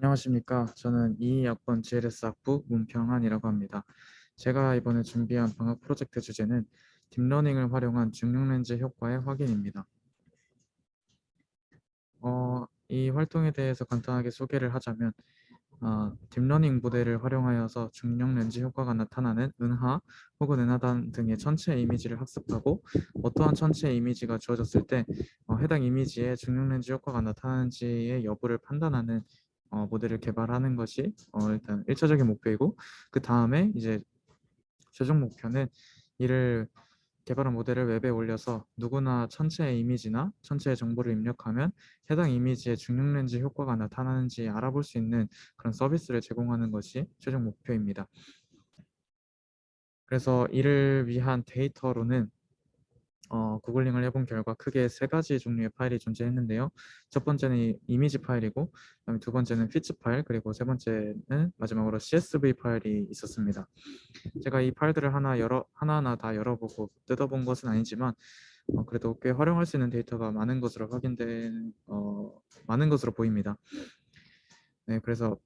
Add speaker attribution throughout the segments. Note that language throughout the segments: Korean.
Speaker 1: 안녕하십니까. 저는 22학번 GLS 학부 문평한이라고 합니다. 제가 이번에 준비한 방학 프로젝트 주제는 딥러닝을 활용한 중력렌즈 효과의 확인입니다. 어, 이 활동에 대해서 간단하게 소개를 하자면 어, 딥러닝 모델을 활용하여서 중력렌즈 효과가 나타나는 은하 혹은 은하단 등의 천체 이미지를 학습하고 어떠한 천체 이미지가 주어졌을 때 어, 해당 이미지에 중력렌즈 효과가 나타나는지의 여부를 판단하는 어, 모델을 개발하는 것이 어, 일단 1차적인 목표이고 그 다음에 이제 최종 목표는 이를 개발한 모델을 웹에 올려서 누구나 천체의 이미지나 천체의 정보를 입력하면 해당 이미지의 중력 렌즈 효과가 나타나는지 알아볼 수 있는 그런 서비스를 제공하는 것이 최종 목표입니다. 그래서 이를 위한 데이터로는 어, 구글링을 해본 결과 크게 세 가지 종류의 파일이 존재했는데요. 첫 번째는 이미지 파일이고, 두 번째는 피치 파일, 그리고 세 번째는 마지막으로 CSV 파일이 있었습니다. 제가 이 파일들을 하나 열어 하나하나 다 열어보고 뜯어본 것은 아니지만 어, 그래도 꽤 활용할 수 있는 데이터가 많은 것으로 확인된 어, 많은 것으로 보입니다. 네, 그래서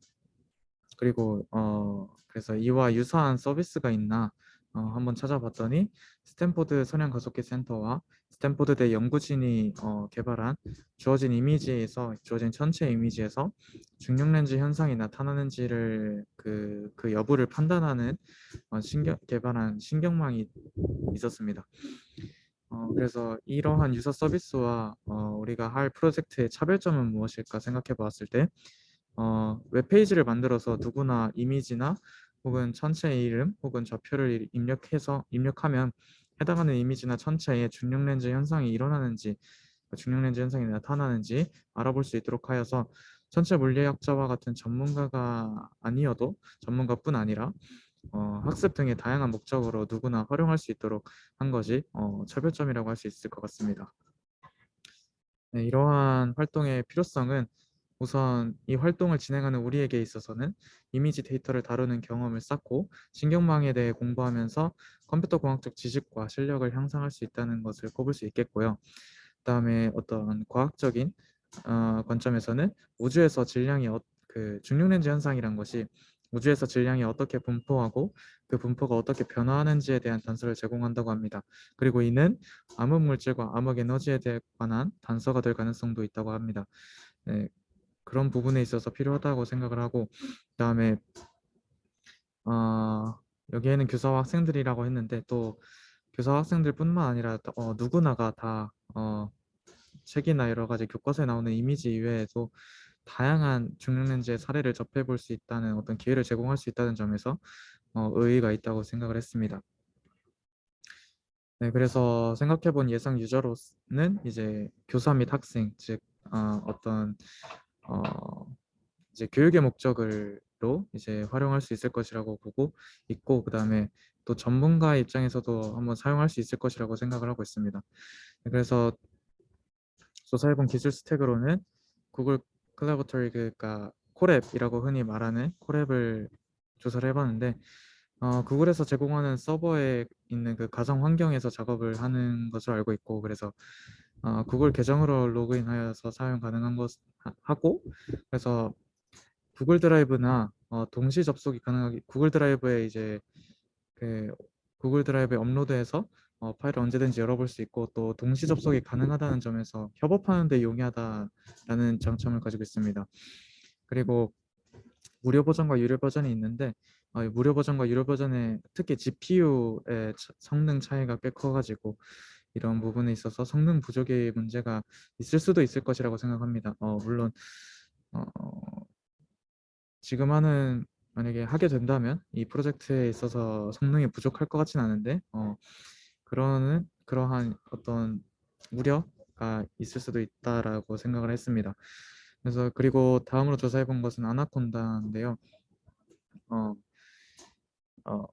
Speaker 1: 그리고 어, 그래서 이와 유사한 서비스가 있나 어, 한번 찾아봤더니 스탠포드 선형 가속기 센터와 스탠포드대 연구진이 어, 개발한 주어진 이미지에서 주어진 전체 이미지에서 중력 렌즈 현상이 나타나는지를 그, 그 여부를 판단하는 어, 신경 개발한 신경망이 있었습니다. 어, 그래서 이러한 유사 서비스와 어, 우리가 할 프로젝트의 차별점은 무엇일까 생각해 보았을 때 어, 웹페이지를 만들어서 누구나 이미지나 혹은 천체의 이름 혹은 좌표를 입력해서 입력하면 해당하는 이미지나 천체에 중력 렌즈 현상이 일어나는지 중력 렌즈 현상이 나타나는지 알아볼 수 있도록 하여서 천체 물리학자와 같은 전문가가 아니어도 전문가뿐 아니라 어, 학습 등의 다양한 목적으로 누구나 활용할 수 있도록 한 것이 어, 차별점이라고 할 수 있을 것 같습니다. 네, 이러한 활동의 필요성은 우선 이 활동을 진행하는 우리에게 있어서는 이미지 데이터를 다루는 경험을 쌓고 신경망에 대해 공부하면서 컴퓨터 공학적 지식과 실력을 향상할 수 있다는 것을 꼽을 수 있겠고요. 그다음에 어떤 과학적인 어, 관점에서는 우주에서 질량이 어, 그 중력렌즈 현상이란 것이 우주에서 질량이 어떻게 분포하고 그 분포가 어떻게 변화하는지에 대한 단서를 제공한다고 합니다. 그리고 이는 암흑 물질과 암흑 에너지에 대해 관한 단서가 될 가능성도 있다고 합니다. 네, 그런 부분에 있어서 필요하다고 생각을 하고 그다음에 어, 여기에는 교사와 학생들이라고 했는데 또 교사와 학생들뿐만 아니라 어, 누구나가 다 어, 책이나 여러 가지 교과서에 나오는 이미지 이외에도 다양한 중력렌즈의 사례를 접해볼 수 있다는 어떤 기회를 제공할 수 있다는 점에서 어, 의의가 있다고 생각을 했습니다. 네, 그래서 생각해본 예상 유저로는 이제 교사 및 학생, 즉 어, 어떤 어, 이제 교육의 목적으로 이제 활용할 수 있을 것이라고 보고 있고 그 다음에 또 전문가 입장에서도 한번 사용할 수 있을 것이라고 생각을 하고 있습니다. 그래서 조사해본 기술 스택으로는 구글 클래버터리 그러니까 코랩이라고 흔히 말하는 코랩을 조사를 해봤는데 어, 구글에서 제공하는 서버에 있는 그 가상 환경에서 작업을 하는 것으로 알고 있고 그래서 어, 구글 계정으로 로그인하여서 사용 가능한 것 하고 그래서 구글 드라이브나 어, 동시 접속이 가능하게 구글 드라이브에 이제 그 구글 드라이브에 업로드해서 어, 파일을 언제든지 열어볼 수 있고 또 동시 접속이 가능하다는 점에서 협업하는 데 용이하다라는 장점을 가지고 있습니다. 그리고 무료 버전과 유료 버전이 있는데 어, 무료 버전과 유료 버전의 특히 GPU의 성능 차이가 꽤 커가지고 이런 부분에 있어서 성능 부족의 문제가 있을 수도 있을 것이라고 생각합니다. 어, 물론 어, 지금 하는 만약에 하게 된다면 이 프로젝트에 있어서 성능이 부족할 것 같진 않은데 어, 그러는 그러한 어떤 우려가 있을 수도 있다라고 생각을 했습니다. 그래서 그리고 다음으로 조사해 본 것은 아나콘다인데요. 어, 어,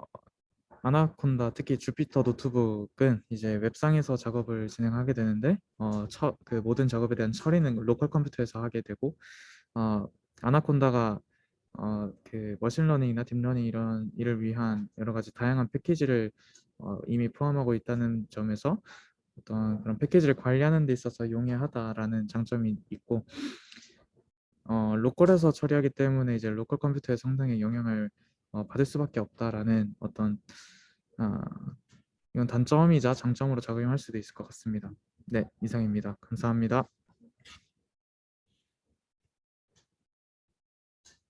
Speaker 1: 아나콘다 특히 주피터 노트북은 이제 웹상에서 작업을 진행하게 되는데 어, 처, 그 모든 작업에 대한 처리는 로컬 컴퓨터에서 하게 되고 어, 아나콘다가 어, 그 머신러닝이나 딥러닝 이런 일을 위한 여러 가지 다양한 패키지를 어, 이미 포함하고 있다는 점에서 어떤 그런 패키지를 관리하는 데 있어서 용이하다라는 장점이 있고 어, 로컬에서 처리하기 때문에 이제 로컬 컴퓨터에 상당히 영향을 어, 받을 수밖에 없다라는 어떤 아, 이건 단점이자 장점으로 작용할 수도 있을 것 같습니다. 네, 이상입니다. 감사합니다.